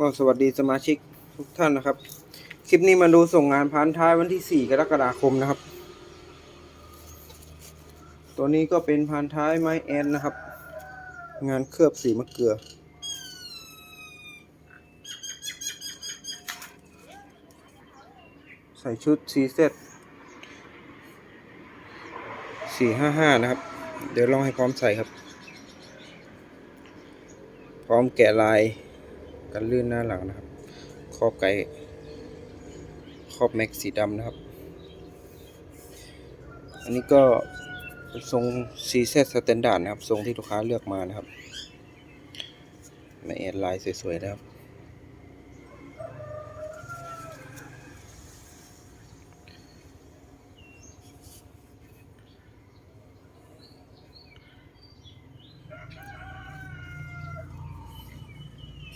ก็สวัสดีสมาชิกทุกท่านนะครับ คลิปนี้มาดูส่งงานพันท้ายวันที่ 4 กรกฎาคมนะครับ ตัวนี้ก็เป็นพันท้ายไม้แอนนะครับ งานเคลือบสีมะเกลือ ใส่ชุดซีเซตสี่ห้าห้านะครับ เดี๋ยวลองให้พร้อมใส่ครับ พร้อมแกะลาย กันลื่นหน้าหลังนะครับ ครอบไก่ครอบแม็กสีดำนะครับ อันนี้ก็เป็นทรงซีเซตสแตนดาร์ดนะครับ ทรงที่ลูกค้าเลือกมานะครับในแอดลายสวยๆนะครับ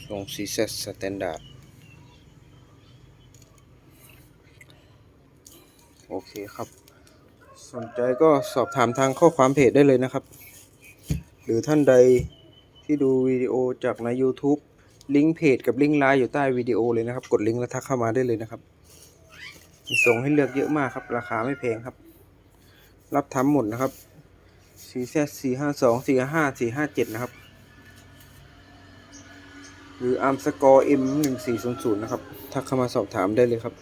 ทรงซีเซตสแตนดาร์ดโอเคครับ สนใจก็สอบถามทางข้อความเพจได้เลยนะครับ หรือท่านใดที่ดูวิดีโอจากใน YouTube ลิงก์เพจกับลิงก์ไลน์อยู่ใต้วิดีโอเลยนะครับ กดลิงก์แล้วทักเข้ามาได้เลยนะครับ มีส่งให้เลือกเยอะมากครับ ราคาไม่แพงครับ รับทำหมดนะครับ CZ 452 455 457 นะครับ หรืออาร์มสกอร์ M 1 4 0 0นะครับ ทักเข้ามาสอบถามได้เลยครับ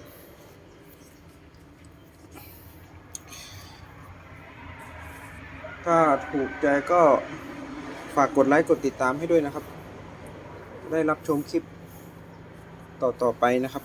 ถ้าถูกใจก็ฝากกดไลค์กดติดตามให้ด้วยนะครับ ได้รับชมคลิปต่อต่อๆไปนะครับ